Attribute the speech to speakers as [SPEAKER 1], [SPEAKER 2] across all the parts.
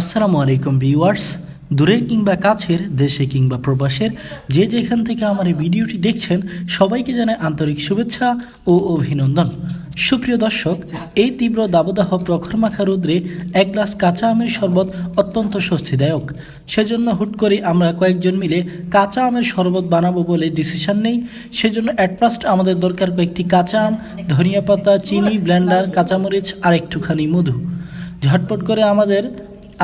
[SPEAKER 1] আসসালামু আলাইকুম ভিউয়ার্স। দূরের কিংবা কাছের, দেশে কিংবা প্রবাসের, যে যেখান থেকে আমার এই ভিডিওটি দেখছেন, সবাইকে জানাই আন্তরিক শুভেচ্ছা ও অভিনন্দন। সুপ্রিয় দর্শক, এই তীব্র দাবদাহ প্রখর মাখা রৌদ্রে এক গ্লাস কাঁচা আমের শরবত অত্যন্ত স্বস্তিদায়ক। সেজন্য হুট করে আমরা কয়েকজন মিলে কাঁচা আমের শরবত বানাবো বলে ডিসিশন নেই। সেজন্য অ্যাট ফার্স্ট আমাদের দরকার কয়েকটি কাঁচা আম, ধনিয়া পাতা, চিনি ব্লেন্ডার কাঁচামরিচ আর একটুখানি মধু। ঝটপট করে আমাদের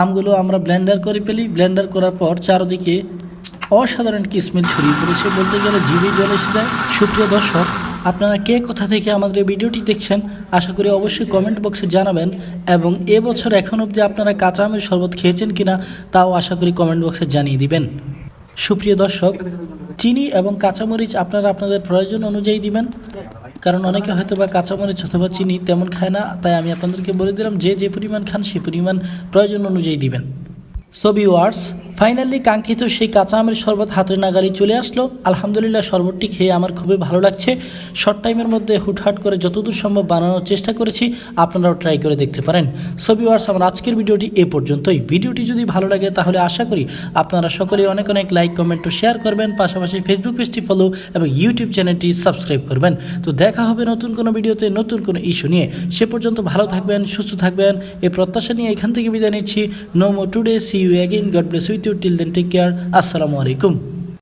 [SPEAKER 1] আমগুলো আমরা ব্লেন্ডার করে ফেলি। ব্লেন্ডার করার পর চারদিকে অসাধারণ কিসমিল স্মেল ছড়িয়ে পড়েছে বলতে গেলে জিভে জল এসে যায় সুপ্রিয় দর্শক, আপনারা কে কোথা থেকে আমাদের ভিডিওটি দেখছেন, আশা করি অবশ্যই কমেন্ট বক্সে জানাবেন এবং এবছর এখন অবধি আপনারা কাঁচা আমের শরবত খেয়েছেন কিনা তাও আশা করি কমেন্ট বক্সে জানিয়ে দিবেন। সুপ্রিয় দর্শক, চিনি এবং কাঁচামরিচ আপনারা আপনাদের প্রয়োজন অনুযায়ী দিবেন। কারণ অনেকে হয়তো বা কাঁচামরিচ অথবা চিনি তেমন খায় না, তাই আমি আপনাদেরকে বলে দিলাম, যে যে পরিমাণ খান সে পরিমাণ প্রয়োজন অনুযায়ী দিবেন। সো ভিউয়ার্স ফাইনালি কাঙ্ক্ষিত সেই কাঁচা আমের শরবত হাতের নাগালি চলে আসলো। আলহামদুলিল্লাহ, শরবতটি খেয়ে আমার খুবই ভালো লাগছে। শর্ট টাইমের মধ্যে হুটহাট করে যতদূর সম্ভব বানানোর চেষ্টা করেছি। আপনারাও ট্রাই করে দেখতে পারেন। সো ভিউয়ার্স আমার আজকের ভিডিওটি এ পর্যন্তই। ভিডিওটি যদি ভালো লাগে, তাহলে আশা করি আপনারা সকলেই অনেক অনেক লাইক কমেন্ট ও শেয়ার করবেন। পাশাপাশি ফেসবুক পেজটি ফলো এবং ইউটিউব চ্যানেলটি সাবস্ক্রাইব করবেন। তো দেখা হবে নতুন কোনো ভিডিওতে, নতুন কোনো ইস্যু নিয়ে। সে পর্যন্ত ভালো থাকবেন, সুস্থ থাকবেন। এই প্রত্যাশা নিয়ে এখান থেকে বিদায় নিচ্ছি। No more today see you again God bless with you till then take care আসসালামু আলাইকুম